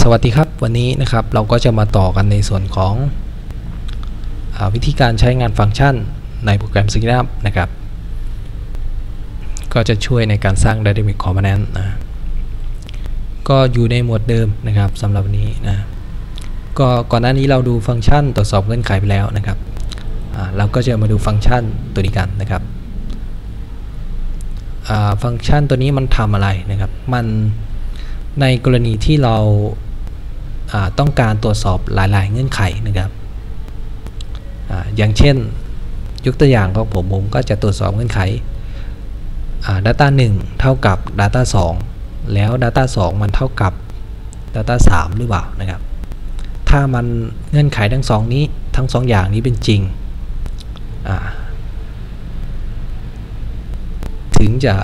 สวัสดีครับวันนี้นะครับเราก็จะมาต่อกันในส่วนของอวิธีการใช้งานฟังก์ชันในโปรแกรม s i g n u p นะครับ ก็จะช่วยในการสร้าง Dynamic Component นะก็อยู่ในหมวดเดิมนะครับสำหรับนนี้นะก็ก่อนหน้านี้เราดูฟังก์ชันตรวจสอบเงื่อนไขไปแล้วนะครับเราก็จะมาดูฟังก์ชันตัวนี้กันนะครับฟังก์ชันตัวนี้มันทำอะไรนะครับ มัน ในกรณีที่เราต้องการตรวจสอบหลาย ๆ เงื่อนไขนะครับออย่างเช่น ยกตัวอย่างของผมผมก็จะตรวจสอบเงื่อนไข data 1 เท่ากับ data 2 แล้ว data 2 มันเท่ากับ data 3 หรือเปล่านะครับ ถ้ามันเงื่อนไขทั้งสองนี้ทั้งสองอย่างนี้เป็นจริง ถึงจะ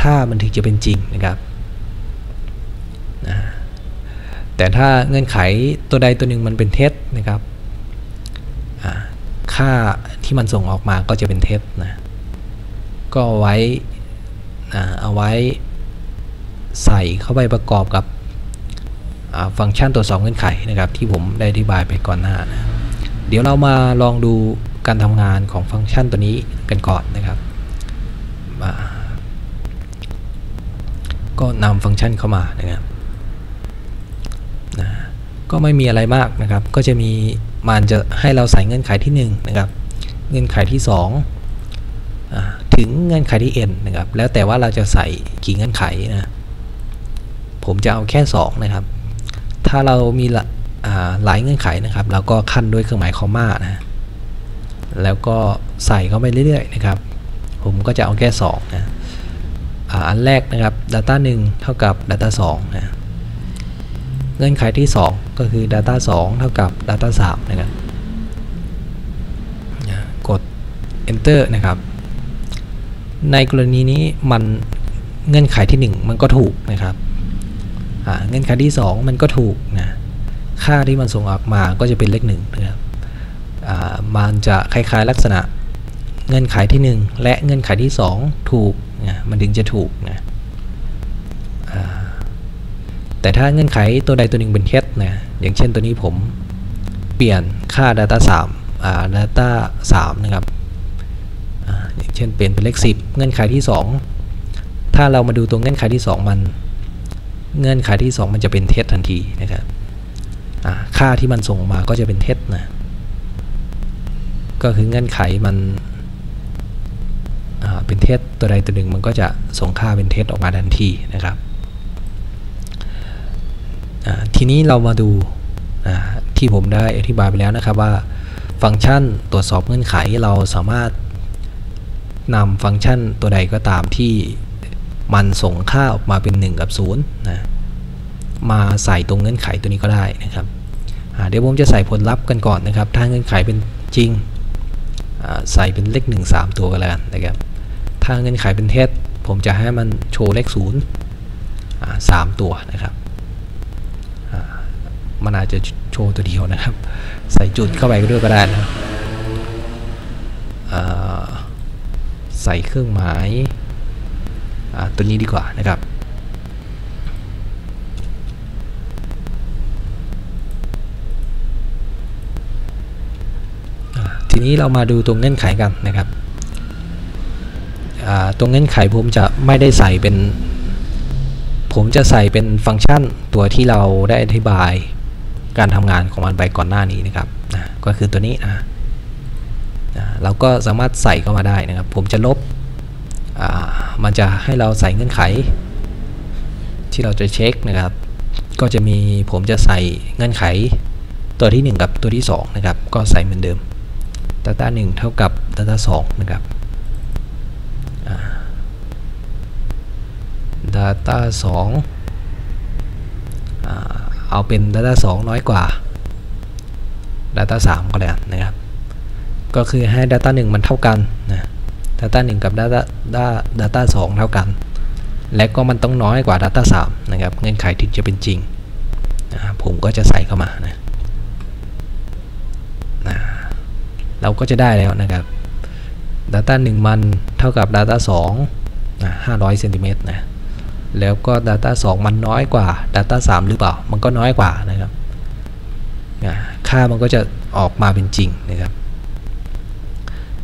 ค่ามันถึงจะเป็นจริงนะครับ แต่ถ้าเงื่อนไขตัวใดตัวหนึ่งมันเป็นเท็จนะครับค่าที่มันส่งออกมาก็จะเป็นเท็จนะก็เอาไว้เอาไว้ใส่เข้าไปประกอบกับฟังก์ชันตัวสองเงื่อนไขนะครับที่ผมได้อธิบายไปก่อนหน้านะเดี๋ยวเรามาลองดูการทำงานของฟังก์ชันตัวนี้กันก่อนนะครับก็นำฟังก์ชันเข้ามานะครับ ก็ไม่มีอะไรมากนะครับ ก็จะมีมันจะให้เราใส่เงื่อนไขที่ 1 นะครับ เงื่อนไขที่ 2 ถึงเงื่อนไขที่ n นะครับ แล้วแต่ว่าเราจะใส่กี่เงื่อนไขนะ ผมจะเอาแค่ 2 นะครับ ถ้าเรามีหลายเงื่อนไขนะครับ เราก็ขั้นด้วยเครื่องหมายคอมมานะ แล้วก็ใส่เข้าไปเรื่อยๆนะครับ ผมก็จะเอาแค่2นะอันแรกนะครับ data 1 เท่ากับ data 2นะ เงื่อนไขที่ 2 ก็คือ data 2 เท่ากับ data 3นะครับกด enter นะครับ ในกรณีนี้มันเงื่อนไขที่ 1 มันก็ถูกนะครับเงื่อนไขที่ 2 มันก็ถูกนะค่าที่มันส่งออกมาก็จะเป็นเลข1นะครับมันจะคล้ายๆลักษณะเงื่อนไขที่ 1 และเงื่อนไขที่ 2 ถูกนะมันถึงจะถูกนะ แต่ถ้าเงื่อนไขตัวใดตัวหนึ่งเป็นเท็จนะอย่างเช่นตัวนี้ผมเปลี่ยนค่า data 3อ่า data 3นะครับอย่างเช่นเปลี่ยนเป็นเลข 10 เงื่อนไขที่ 2 ถ้าเรามาดูตัวเงื่อนไขที่ 2 มัน เงื่อนไขที่ 2 มันจะเป็นเท็จทันทีนะครับค่าที่มันส่งมาก็จะเป็นเท็จนะก็คือเงื่อนไขมันเป็นเท็จตัวใดตัวหนึ่งมันก็จะส่งค่าเป็นเท็จออกมาทันทีนะครับ ทีนี้เรามาดูที่ผมได้อธิบายไปแล้วนะครับว่า ฟังก์ชันตรวจสอบเงื่อนไขเราสามารถนำฟังก์ชันตัวใดก็ตามที่มันส่งค่าออกมาเป็น 1 กับ0นะมาใส่ตรงเงื่อนไขตัวนี้ก็ได้นะครับเดี๋ยวผมจะใส่ผลลัพธ์กันก่อนนะครับ ถ้าเงื่อนไขเป็นจริงใส่เป็นเลข 1 3 ตัวกันแล้วกันนะครับ ถ้าเงื่อนไขเป็นเท็จผมจะให้มันโชว์เลข0 3 ตัวนะครับ มันอาจจะโชว์ตัวเดียวนะครับ ใส่จุดเข้าไปด้วยก็ได้นะใส่เครื่องหมายตัวนี้ดีกว่านะครับ ทีนี้เรามาดูตรงเงื่อนไขกันนะครับตรงเงื่อนไขผมจะไม่ได้ใส่เป็น ผมจะใส่เป็นฟังก์ชันตัวที่เราได้อธิบาย การทำงานของมันไปก่อนหน้านี้นะครับนะก็คือตัวนี้นะนะเราก็สามารถใส่เข้ามาได้นะครับ ผมจะลบมันจะให้เราใส่เงื่อนไข ที่เราจะเช็คนะครับ ก็จะมีผมจะใส่เงื่อนไขตัวที่ 1 กับตัวที่ 2 นะครับ ก็ใส่เหมือนเดิม data 1 เท่ากับ data 2 นะครับ data 2 เอาเป็น Data 2 น้อยกว่า Data 3 ก็แล้วนะครับ ก็คือให้ Data 1 มันเท่ากันนะ Data 1 กับ Data Data 2 เท่ากัน และก็มันต้องน้อยกว่า Data 3 นะครับ เงื่อนไขถึงจะเป็นจริงนะผมก็จะใส่เข้ามานะนะเราก็จะได้แล้วนะครับ Data 1 มันเท่ากับ Data 2นะ500เซนติเมตรนะ แล้วก็ Data 2 มันน้อยกว่า Data 3 หรือเปล่า มันก็น้อยกว่านะครับ ค่ามันก็จะออกมาเป็นจริงนะครับ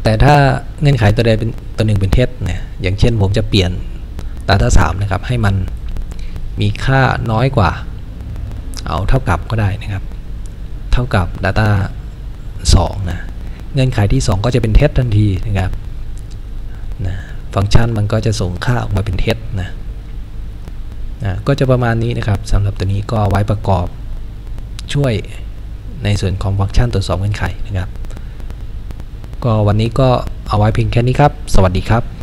แต่ถ้าเงื่อนไขตัวใดเป็นตัวหนึ่งเป็นเท็จเนี่ยอย่างเช่นผมจะเปลี่ยน Data 3 นะครับ ให้มันมีค่าน้อยกว่า เอาเท่ากับก็ได้นะครับ เท่ากับ Data 2 นะ เงื่อนไขที่ 2 ก็จะเป็นเท็จทันทีนะครับนะฟังก์ชันมันก็จะส่งค่าออกมาเป็นเท็จนะ นะก็จะประมาณนี้นะครับสำหรับตัวนี้ก็ไว้ประกอบช่วยในส่วนของฟังก์ชันตรวจสอบเงื่อนไขนะครับ ก็วันนี้ก็เอาไว้เพียงแค่นี้ครับ สวัสดีครับ